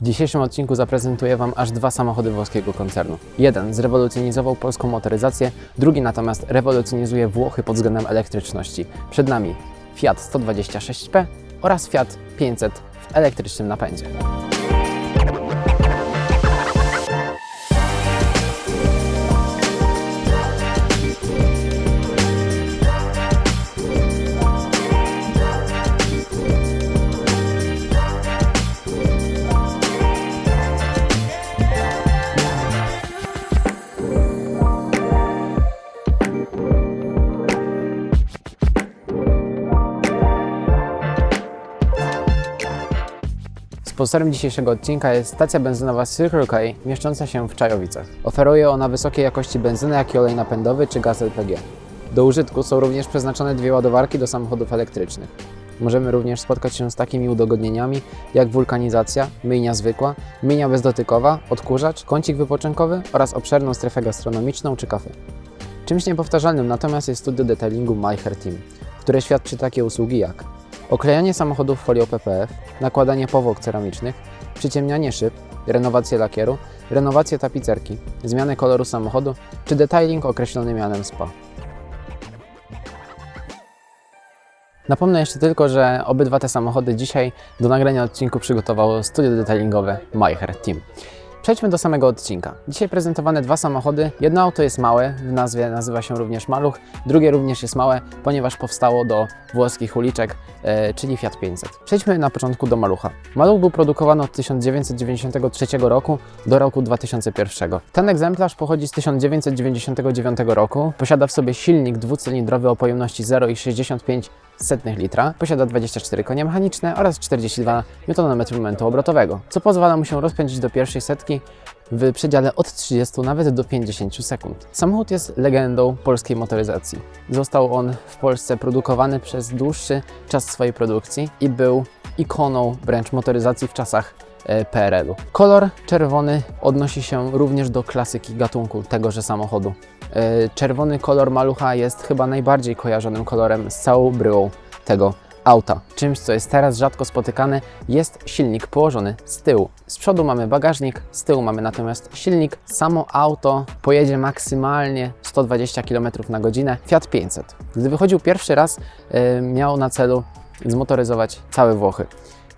W dzisiejszym odcinku zaprezentuję Wam aż dwa samochody włoskiego koncernu. Jeden zrewolucjonizował polską motoryzację, drugi natomiast rewolucjonizuje Włochy pod względem elektryczności. Przed nami Fiat 126P oraz Fiat 500 w elektrycznym napędzie. Sponsorem dzisiejszego odcinka jest stacja benzynowa Circle K, mieszcząca się w Czajowicach. Oferuje ona wysokiej jakości benzynę, jak i olej napędowy czy gaz LPG. Do użytku są również przeznaczone dwie ładowarki do samochodów elektrycznych. Możemy również spotkać się z takimi udogodnieniami jak wulkanizacja, myjnia zwykła, myjnia bezdotykowa, odkurzacz, kącik wypoczynkowy oraz obszerną strefę gastronomiczną czy kafe. Czymś niepowtarzalnym natomiast jest studio detailingu MyHair Team, które świadczy takie usługi jak oklejanie samochodów folią PPF, nakładanie powłok ceramicznych, przyciemnianie szyb, renowację lakieru, renowację tapicerki, zmianę koloru samochodu czy detailing określony mianem SPA. Napomnę jeszcze tylko, że obydwa te samochody dzisiaj do nagrania odcinku przygotowało studio detailingowe MyHair Team. Przejdźmy do samego odcinka. Dzisiaj prezentowane dwa samochody. Jedno auto jest małe, w nazwie nazywa się również Maluch, drugie również jest małe, ponieważ powstało do włoskich uliczek, e, czyli Fiat 500. Przejdźmy na początku do Malucha. Maluch był produkowany od 1993 roku do roku 2001. Ten egzemplarz pochodzi z 1999 roku, posiada w sobie silnik dwucylindrowy o pojemności 0,65 setnych litra, posiada 24 konie mechaniczne oraz 42 Nm momentu obrotowego, co pozwala mu się rozpędzić do pierwszej setki w przedziale od 30 nawet do 50 sekund. Samochód jest legendą polskiej motoryzacji. Został on w Polsce produkowany przez dłuższy czas swojej produkcji i był ikoną wręcz motoryzacji w czasach e, PRL-u. Kolor czerwony odnosi się również do klasyki gatunku tegoże samochodu. E, Czerwony kolor malucha jest chyba najbardziej kojarzonym kolorem z całą bryłą tego auta. Czymś, co jest teraz rzadko spotykane, jest silnik położony z tyłu. Z przodu mamy bagażnik, z tyłu mamy natomiast silnik. Samo auto pojedzie maksymalnie 120 km na godzinę. Fiat 500. Gdy wychodził pierwszy raz, e, miał na celu zmotoryzować całe Włochy.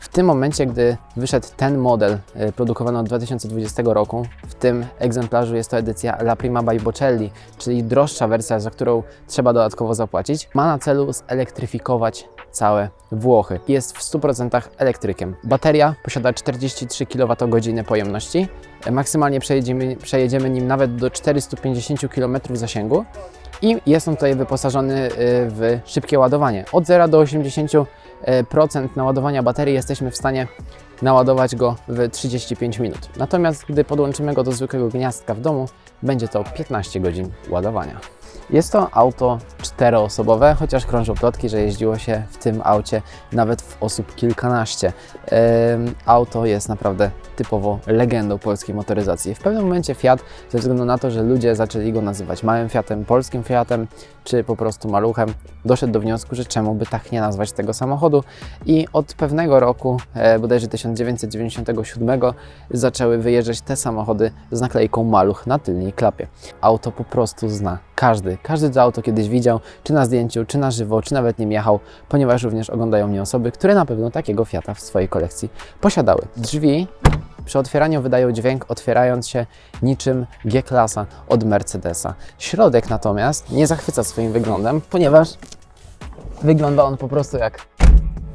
W tym momencie, gdy wyszedł ten model e, produkowany od 2020 roku, w tym egzemplarzu jest to edycja La Prima by Bocelli, czyli droższa wersja, za którą trzeba dodatkowo zapłacić, ma na celu zelektryfikować całe Włochy. Jest w 100% elektrykiem. Bateria posiada 43 kWh pojemności. E, Maksymalnie przejedziemy, przejedziemy nim nawet do 450 km zasięgu. I jest on tutaj wyposażony y, w szybkie ładowanie. Od 0 do 80% naładowania baterii jesteśmy w stanie naładować go w 35 minut. Natomiast gdy podłączymy go do zwykłego gniazdka w domu, będzie to 15 godzin ładowania. Jest to auto czteroosobowe, chociaż krążą plotki, że jeździło się w tym aucie nawet w osób kilkanaście. Auto jest naprawdę typowo legendą polskiej motoryzacji. W pewnym momencie Fiat, ze względu na to, że ludzie zaczęli go nazywać małym Fiatem, polskim Fiatem, czy po prostu maluchem, doszedł do wniosku, że czemu by tak nie nazwać tego samochodu i od pewnego roku, e, bodajże 1997, zaczęły wyjeżdżać te samochody z naklejką maluch na tylnej klapie. Auto po prostu zna każdy. Każdy to auto kiedyś widział, czy na zdjęciu, czy na żywo, czy nawet nim jechał, ponieważ również oglądają mnie osoby, które na pewno takiego Fiata w swojej kolekcji posiadały. Drzwi przy otwieraniu wydają dźwięk otwierając się niczym G-klasa od Mercedesa. Środek natomiast nie zachwyca swoim wyglądem, ponieważ wygląda on po prostu jak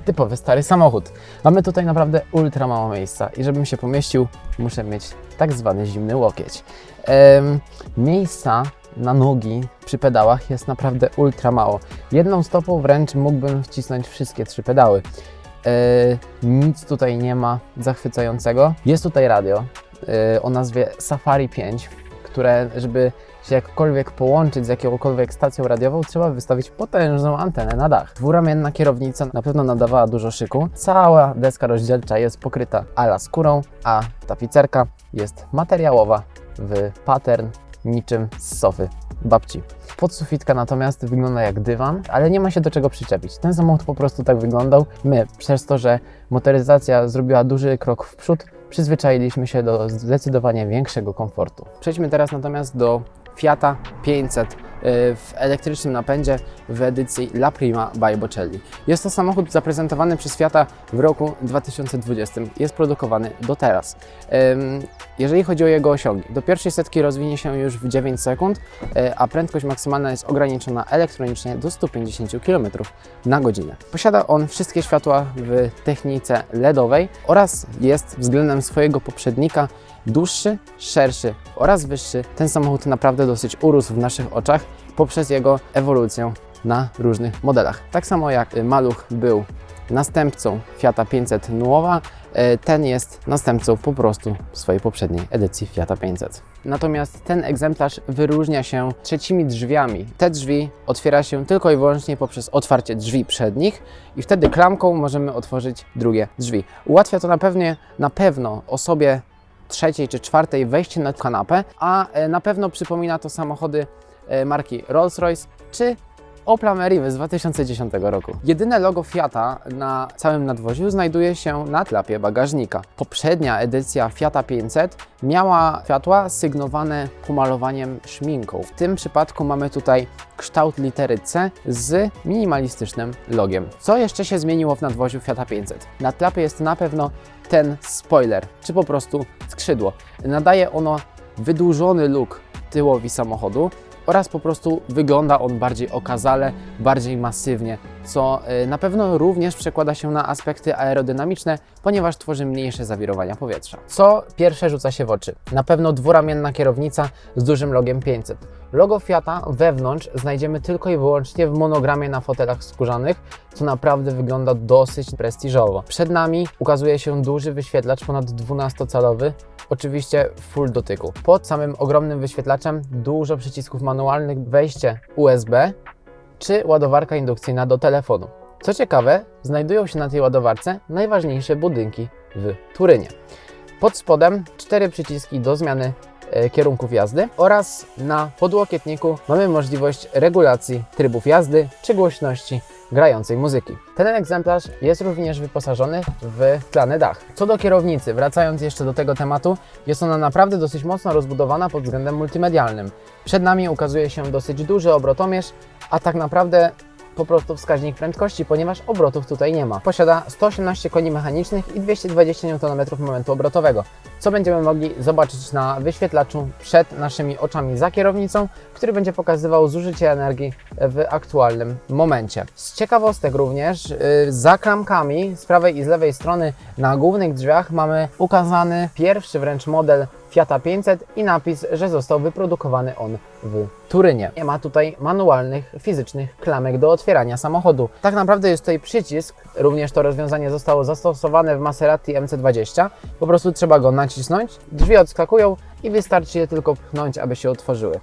typowy stary samochód. Mamy tutaj naprawdę ultra mało miejsca i żebym się pomieścił, muszę mieć tak zwany zimny łokieć. Em, miejsca na nogi przy pedałach jest naprawdę ultra mało. Jedną stopą wręcz mógłbym wcisnąć wszystkie trzy pedały. E, nic tutaj nie ma zachwycającego. Jest tutaj radio e, o nazwie Safari 5, które, żeby się jakkolwiek połączyć z jakąkolwiek stacją radiową, trzeba wystawić potężną antenę na dach. Dwuramienna kierownica na pewno nadawała dużo szyku. Cała deska rozdzielcza jest pokryta ala skórą, a tapicerka jest materiałowa w pattern niczym z sofy babci. Podsufitka natomiast wygląda jak dywan, ale nie ma się do czego przyczepić. Ten samochód po prostu tak wyglądał. My, przez to, że motoryzacja zrobiła duży krok w przód, przyzwyczailiśmy się do zdecydowanie większego komfortu. Przejdźmy teraz natomiast do Fiata 500 y, w elektrycznym napędzie w edycji La Prima by Bocelli. Jest to samochód zaprezentowany przez Fiata w roku 2020. Jest produkowany do teraz. Jeżeli chodzi o jego osiągi, do pierwszej setki rozwinie się już w 9 sekund, y, a prędkość maksymalna jest ograniczona elektronicznie do 150 km na godzinę. Posiada on wszystkie światła w technice LEDowej oraz jest względem swojego poprzednika dłuższy, szerszy oraz wyższy. Ten samochód naprawdę dosyć urósł w naszych oczach poprzez jego ewolucję na różnych modelach. Tak samo jak y, Maluch był następcą Fiata 500 Nuowa, y, ten jest następcą po prostu swojej poprzedniej edycji Fiata 500. Natomiast ten egzemplarz wyróżnia się trzecimi drzwiami. Te drzwi otwiera się tylko i wyłącznie poprzez otwarcie drzwi przednich i wtedy klamką możemy otworzyć drugie drzwi. Ułatwia to na pewno, na pewno osobie trzeciej czy czwartej wejście na kanapę, a e, na pewno przypomina to samochody e, marki Rolls-Royce czy Opla Meriva z 2010 roku. Jedyne logo Fiata na całym nadwoziu znajduje się na klapie bagażnika. Poprzednia edycja Fiata 500 miała światła sygnowane pomalowaniem szminką. W tym przypadku mamy tutaj kształt litery C z minimalistycznym logiem. Co jeszcze się zmieniło w nadwoziu Fiata 500? Na klapie jest na pewno ten spoiler, czy po prostu skrzydło. Nadaje ono wydłużony look tyłowi samochodu oraz po prostu wygląda on bardziej okazale, bardziej masywnie, co y, na pewno również przekłada się na aspekty aerodynamiczne, ponieważ tworzy mniejsze zawirowania powietrza. Co pierwsze rzuca się w oczy? Na pewno dwuramienna kierownica z dużym logiem 500. Logo Fiata wewnątrz znajdziemy tylko i wyłącznie w monogramie na fotelach skórzanych, co naprawdę wygląda dosyć prestiżowo. Przed nami ukazuje się duży wyświetlacz ponad 12-calowy, oczywiście full dotyku. Pod samym ogromnym wyświetlaczem dużo przycisków manualnych, wejście USB czy ładowarka indukcyjna do telefonu. Co ciekawe, znajdują się na tej ładowarce najważniejsze budynki w Turynie. Pod spodem cztery przyciski do zmiany kierunków jazdy oraz na podłokietniku mamy możliwość regulacji trybów jazdy czy głośności grającej muzyki. Ten egzemplarz jest również wyposażony w tlany dach. Co do kierownicy, wracając jeszcze do tego tematu, jest ona naprawdę dosyć mocno rozbudowana pod względem multimedialnym. Przed nami ukazuje się dosyć duży obrotomierz, a tak naprawdę po prostu wskaźnik prędkości, ponieważ obrotów tutaj nie ma. Posiada 118 koni mechanicznych i 220 Nm momentu obrotowego, co będziemy mogli zobaczyć na wyświetlaczu przed naszymi oczami za kierownicą, który będzie pokazywał zużycie energii w aktualnym momencie. Z ciekawostek również, yy, za klamkami z prawej i z lewej strony na głównych drzwiach mamy ukazany pierwszy wręcz model Fiata 500 i napis, że został wyprodukowany on w Turynie. Nie ma tutaj manualnych, fizycznych klamek do otwierania samochodu. Tak naprawdę jest tutaj przycisk, również to rozwiązanie zostało zastosowane w Maserati MC20. Po prostu trzeba go nacisnąć, drzwi odskakują i wystarczy je tylko pchnąć, aby się otworzyły.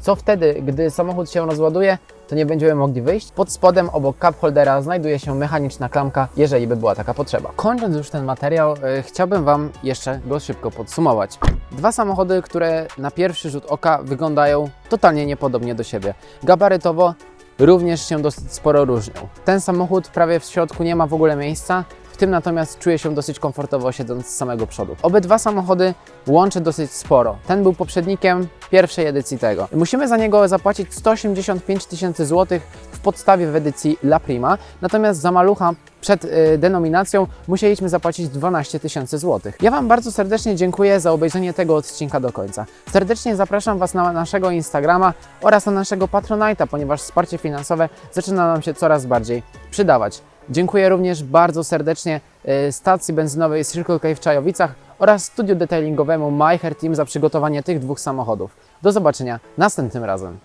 Co wtedy, gdy samochód się rozładuje, to nie będziemy mogli wyjść. Pod spodem obok cup holdera znajduje się mechaniczna klamka, jeżeli by była taka potrzeba. Kończąc już ten materiał, e, chciałbym Wam jeszcze go szybko podsumować. Dwa samochody, które na pierwszy rzut oka wyglądają totalnie niepodobnie do siebie. Gabarytowo również się dosyć sporo różnią. Ten samochód prawie w środku nie ma w ogóle miejsca, w tym natomiast czuje się dosyć komfortowo siedząc z samego przodu. Obydwa samochody łączy dosyć sporo. Ten był poprzednikiem pierwszej edycji tego. Musimy za niego zapłacić 185 tysięcy złotych w podstawie w edycji La Prima, natomiast za malucha przed y, denominacją musieliśmy zapłacić 12 tysięcy złotych. Ja Wam bardzo serdecznie dziękuję za obejrzenie tego odcinka do końca. Serdecznie zapraszam Was na naszego Instagrama oraz na naszego Patronite'a, ponieważ wsparcie finansowe zaczyna nam się coraz bardziej przydawać. Dziękuję również bardzo serdecznie y, stacji benzynowej Circle K w Czajowicach oraz studiu detailingowemu MyHair Team za przygotowanie tych dwóch samochodów. Do zobaczenia następnym razem.